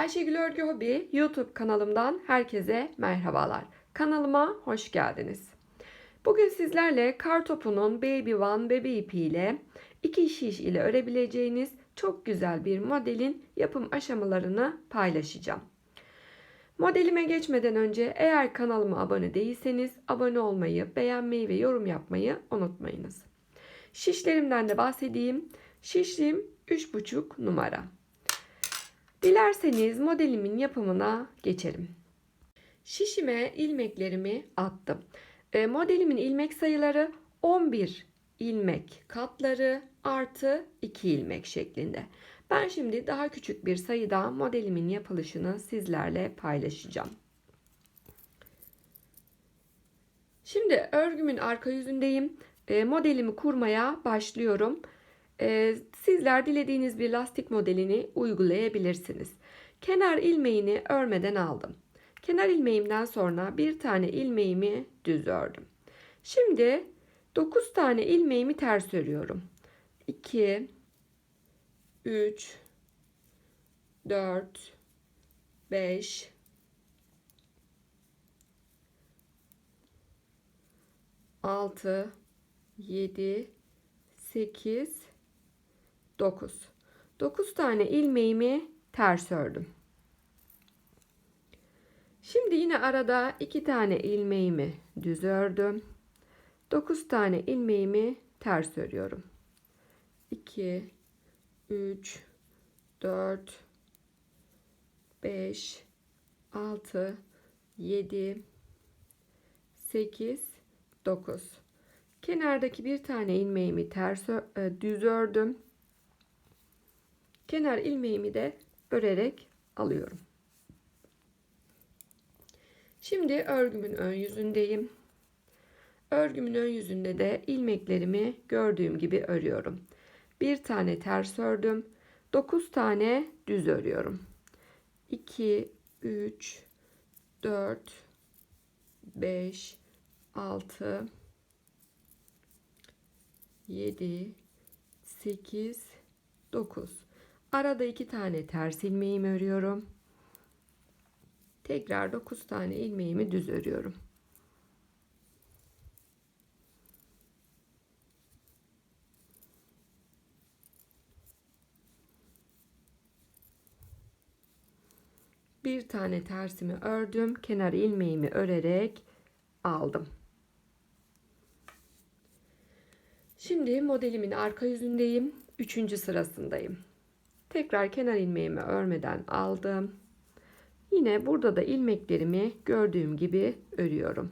Ayşegül Örgü Hobi YouTube kanalımdan herkese merhabalar. Kanalıma hoş geldiniz. Bugün sizlerle kar topunun Baby One bebe ipi ile iki şiş ile örebileceğiniz çok güzel bir modelin yapım aşamalarını paylaşacağım. Modelime geçmeden önce eğer kanalıma abone değilseniz abone olmayı, beğenmeyi ve yorum yapmayı unutmayınız. Şişlerimden de bahsedeyim. Şişlim 3,5 numara. Dilerseniz modelimin yapımına geçelim. Şişime ilmeklerimi attım. E, modelimin ilmek sayıları 11 ilmek katları artı 2 ilmek şeklinde. Ben şimdi daha küçük bir sayıda modelimin yapılışını sizlerle paylaşacağım. Şimdi örgümün arka yüzündeyim. E, modelimi kurmaya başlıyorum. E, sizler dilediğiniz bir lastik modelini uygulayabilirsiniz. Kenar ilmeğini örmeden aldım. Kenar ilmeğimden sonra bir tane ilmeğimi düz ördüm. Şimdi 9 tane ilmeğimi ters örüyorum. 2 3 4 5 6 7 8 9 9 tane ilmeğimi ters ördüm. Şimdi yine arada 2 tane ilmeğimi düz ördüm. 9 tane ilmeğimi ters örüyorum. 2 3 4 5 6 7 8 9 kenardaki bir tane ilmeğimi ters e, düz ördüm kenar ilmeğimi de örerek alıyorum. Şimdi örgümün ön yüzündeyim. Örgümün ön yüzünde de ilmeklerimi gördüğüm gibi örüyorum. Bir tane ters ördüm. 9 tane düz örüyorum. 2 3 4 5 6 7 8 9 arada iki tane ters ilmeğimi örüyorum. Tekrar 9 tane ilmeğimi düz örüyorum. Bir tane tersimi ördüm kenar ilmeğimi örerek aldım. Şimdi modelimin arka yüzündeyim üçüncü sırasındayım tekrar kenar ilmeğimi örmeden aldım. Yine burada da ilmeklerimi gördüğüm gibi örüyorum.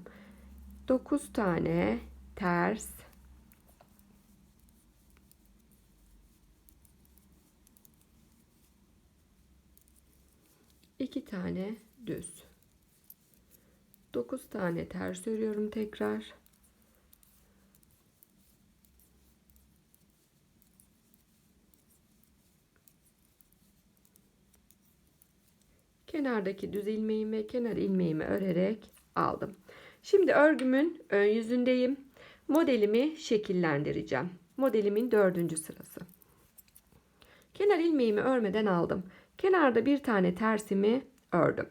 9 tane ters 2 tane düz. 9 tane ters örüyorum tekrar kenardaki düz ilmeğimi kenar ilmeğimi örerek aldım şimdi örgümün ön yüzündeyim modelimi şekillendireceğim modelimin dördüncü sırası kenar ilmeğimi örmeden aldım Kenarda bir tane tersimi ördüm.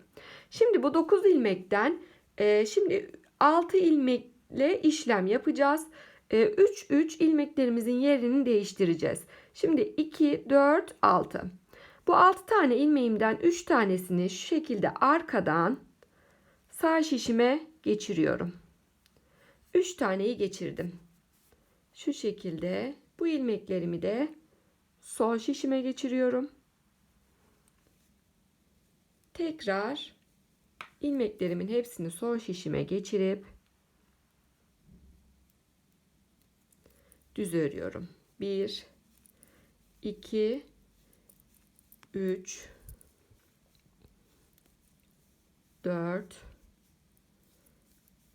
Şimdi bu 9 ilmekten e, şimdi 6 ilmekle işlem yapacağız. 3 e, 3 ilmeklerimizin yerini değiştireceğiz. Şimdi 2 4 6. Bu 6 tane ilmeğimden 3 tanesini şu şekilde arkadan sağ şişime geçiriyorum. 3 taneyi geçirdim. Şu şekilde bu ilmeklerimi de sol şişime geçiriyorum tekrar ilmeklerimin hepsini sol şişime geçirip düz örüyorum. 1 2 3 4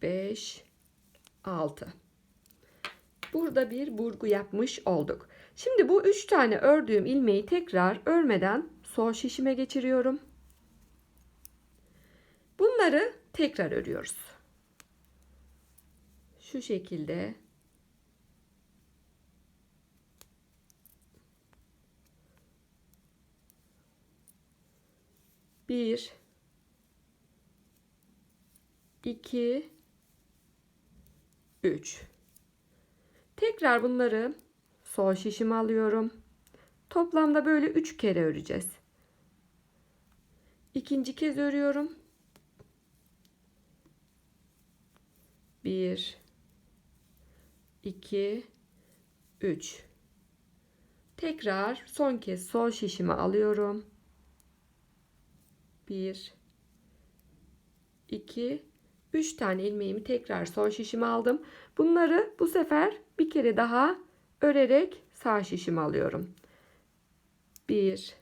5 6 Burada bir burgu yapmış olduk. Şimdi bu üç tane ördüğüm ilmeği tekrar örmeden sol şişime geçiriyorum. Bunları tekrar örüyoruz. Şu şekilde 1 2 3 Tekrar bunları sol şişime alıyorum. Toplamda böyle 3 kere öreceğiz. İkinci kez örüyorum. 1 2 3 Tekrar son kez sol şişime alıyorum. 1 2 3 tane ilmeğimi tekrar sol şişime aldım. Bunları bu sefer bir kere daha örerek sağ şişime alıyorum. 1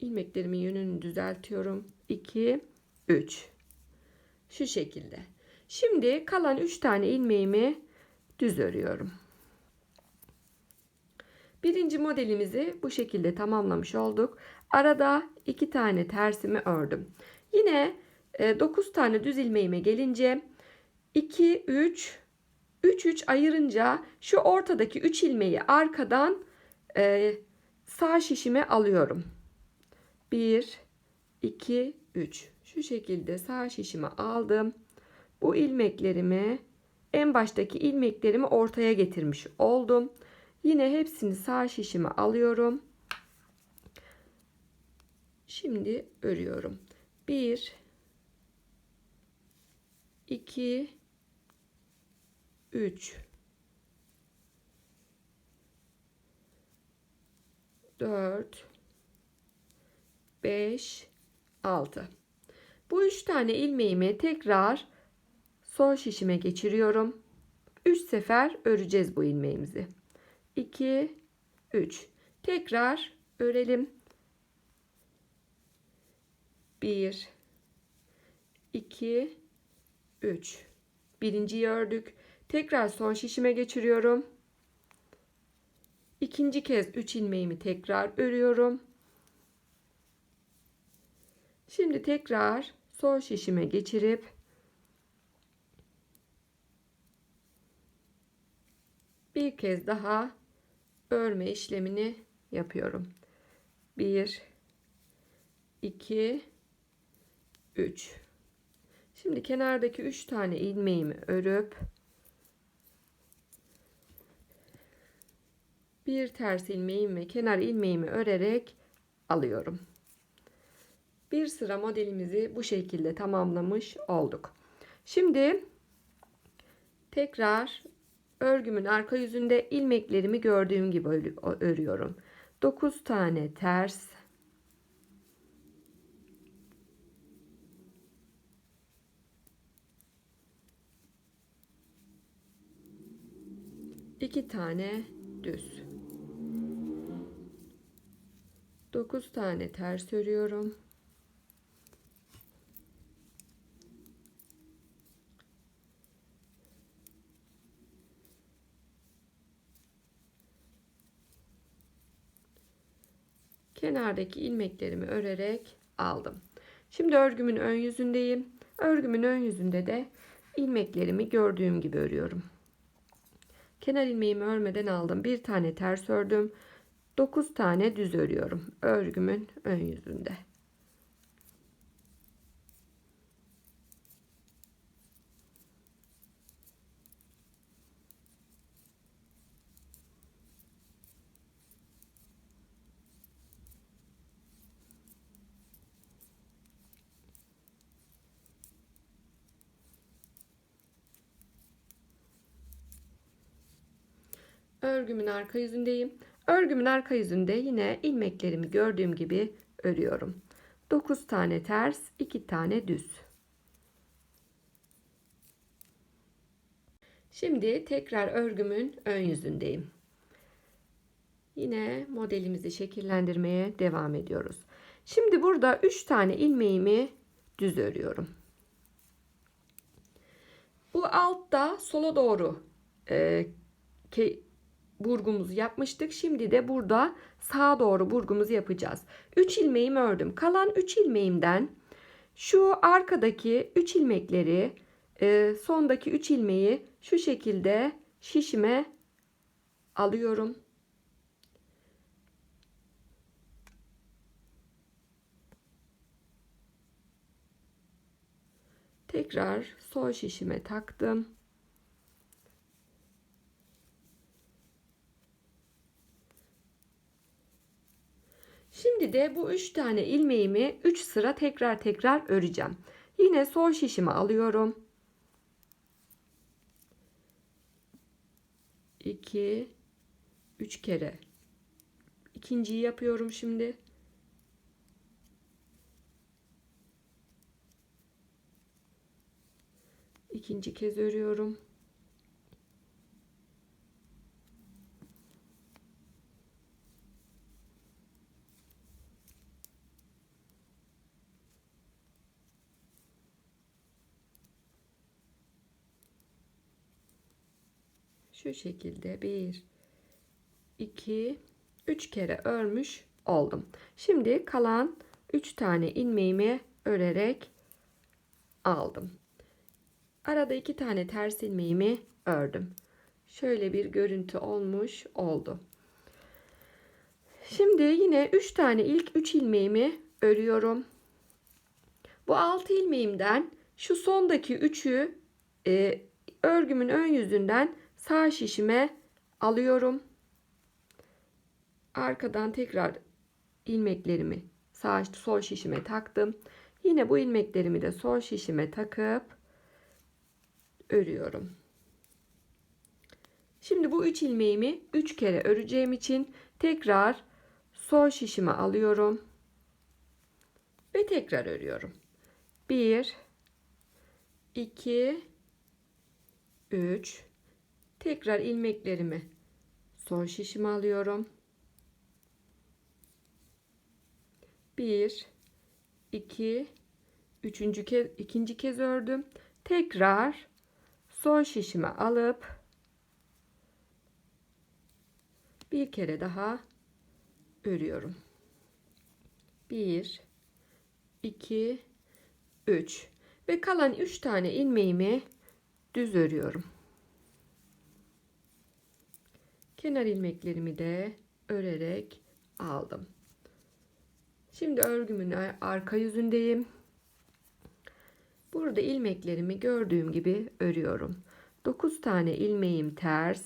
ilmeklerimin yönünü düzeltiyorum. 2 3 şu şekilde. Şimdi kalan 3 tane ilmeğimi düz örüyorum. Birinci modelimizi bu şekilde tamamlamış olduk. Arada 2 tane tersimi ördüm. Yine 9 e, tane düz ilmeğime gelince 2 3 3 3 ayırınca şu ortadaki 3 ilmeği arkadan e, sağ şişime alıyorum. 1 2 3 şu şekilde sağ şişime aldım. Bu ilmeklerimi en baştaki ilmeklerimi ortaya getirmiş oldum. Yine hepsini sağ şişime alıyorum. Şimdi örüyorum. 1 2 3 4 5 6 Bu üç tane ilmeğimi tekrar sol şişime geçiriyorum. 3 sefer öreceğiz bu ilmeğimizi. 2 3 tekrar örelim. 1 2 3 birinciyi ördük. Tekrar son şişime geçiriyorum. İkinci kez 3 ilmeğimi tekrar örüyorum. Şimdi tekrar son şişime geçirip bir kez daha örme işlemini yapıyorum. 1 2 3 Şimdi kenardaki 3 tane ilmeğimi örüp bir ters ilmeğimi kenar ilmeğimi örerek alıyorum. Bir sıra modelimizi bu şekilde tamamlamış olduk. Şimdi tekrar örgümün arka yüzünde ilmeklerimi gördüğüm gibi örüyorum. 9 tane ters 2 tane düz. 9 tane ters örüyorum. Kenardaki ilmeklerimi örerek aldım. Şimdi örgümün ön yüzündeyim. Örgümün ön yüzünde de ilmeklerimi gördüğüm gibi örüyorum. Kenar ilmeğimi örmeden aldım. Bir tane ters ördüm. 9 tane düz örüyorum. Örgümün ön yüzünde. Örgümün arka yüzündeyim. Örgümün arka yüzünde yine ilmeklerimi gördüğüm gibi örüyorum. 9 tane ters, 2 tane düz. Şimdi tekrar örgümün ön yüzündeyim. Yine modelimizi şekillendirmeye devam ediyoruz. Şimdi burada 3 tane ilmeğimi düz örüyorum. Bu altta sola doğru e, burgumuzu yapmıştık. Şimdi de burada sağa doğru burgumuzu yapacağız. 3 ilmeğimi ördüm. Kalan 3 ilmeğimden şu arkadaki 3 ilmekleri e, sondaki 3 ilmeği şu şekilde şişime alıyorum. Tekrar sol şişime taktım. Şimdi de bu 3 tane ilmeğimi 3 sıra tekrar tekrar öreceğim. Yine sol şişimi alıyorum. 2 3 kere. İkinciyi yapıyorum şimdi. İkinci kez örüyorum. Şu şekilde bir, iki, üç kere örmüş oldum. Şimdi kalan üç tane ilmeğimi örerek aldım. Arada iki tane ters ilmeğimi ördüm. Şöyle bir görüntü olmuş oldu. Şimdi yine 3 tane ilk 3 ilmeğimi örüyorum. Bu 6 ilmeğimden şu sondaki 3'ü e, örgümün ön yüzünden sağ şişime alıyorum. Arkadan tekrar ilmeklerimi sağ sol şişime taktım. Yine bu ilmeklerimi de sol şişime takıp örüyorum. Şimdi bu 3 ilmeğimi 3 kere öreceğim için tekrar sol şişime alıyorum ve tekrar örüyorum. 1 2 3 tekrar ilmeklerimi sol şişime alıyorum. 1 2 üçüncü kez ikinci kez ördüm. Tekrar sol şişime alıp bir kere daha örüyorum. 1 2 3 ve kalan 3 tane ilmeğimi düz örüyorum. Kenar ilmeklerimi de örerek aldım. Şimdi örgümün arka yüzündeyim. Burada ilmeklerimi gördüğüm gibi örüyorum. 9 tane ilmeğim ters.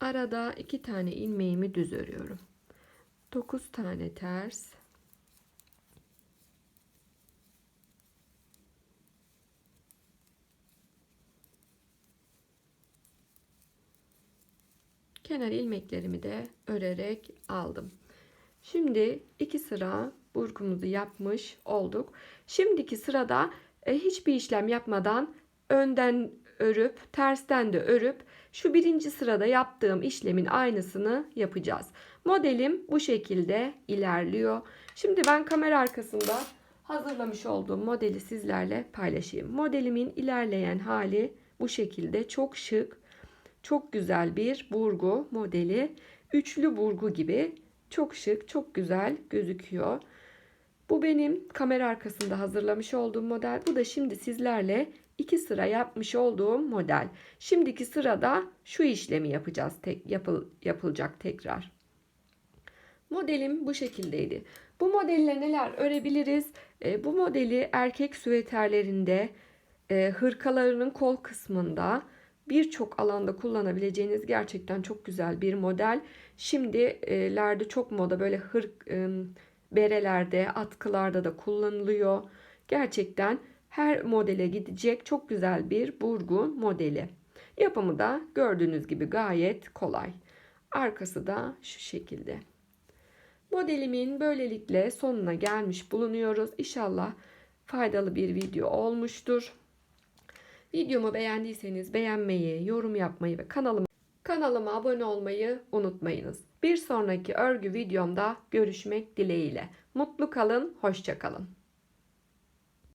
Arada 2 tane ilmeğimi düz örüyorum. 9 tane ters. Kenar ilmeklerimi de örerek aldım. Şimdi iki sıra burgumuzu yapmış olduk. Şimdiki sırada e, hiçbir işlem yapmadan önden örüp tersten de örüp şu birinci sırada yaptığım işlemin aynısını yapacağız. Modelim bu şekilde ilerliyor. Şimdi ben kamera arkasında hazırlamış olduğum modeli sizlerle paylaşayım. Modelimin ilerleyen hali bu şekilde çok şık çok güzel bir burgu modeli. Üçlü burgu gibi çok şık, çok güzel gözüküyor. Bu benim kamera arkasında hazırlamış olduğum model. Bu da şimdi sizlerle iki sıra yapmış olduğum model. Şimdiki sırada şu işlemi yapacağız. Tek, yapıl, yapılacak tekrar. Modelim bu şekildeydi. Bu modelle neler örebiliriz? E, bu modeli erkek süveterlerinde, e, hırkalarının kol kısmında, birçok alanda kullanabileceğiniz gerçekten çok güzel bir model. Şimdilerde çok moda böyle hırk berelerde, atkılarda da kullanılıyor. Gerçekten her modele gidecek çok güzel bir burgu modeli. Yapımı da gördüğünüz gibi gayet kolay. Arkası da şu şekilde. Modelimin böylelikle sonuna gelmiş bulunuyoruz. İnşallah faydalı bir video olmuştur. Videomu beğendiyseniz beğenmeyi, yorum yapmayı ve kanalıma, kanalıma abone olmayı unutmayınız. Bir sonraki örgü videomda görüşmek dileğiyle. Mutlu kalın, hoşça kalın.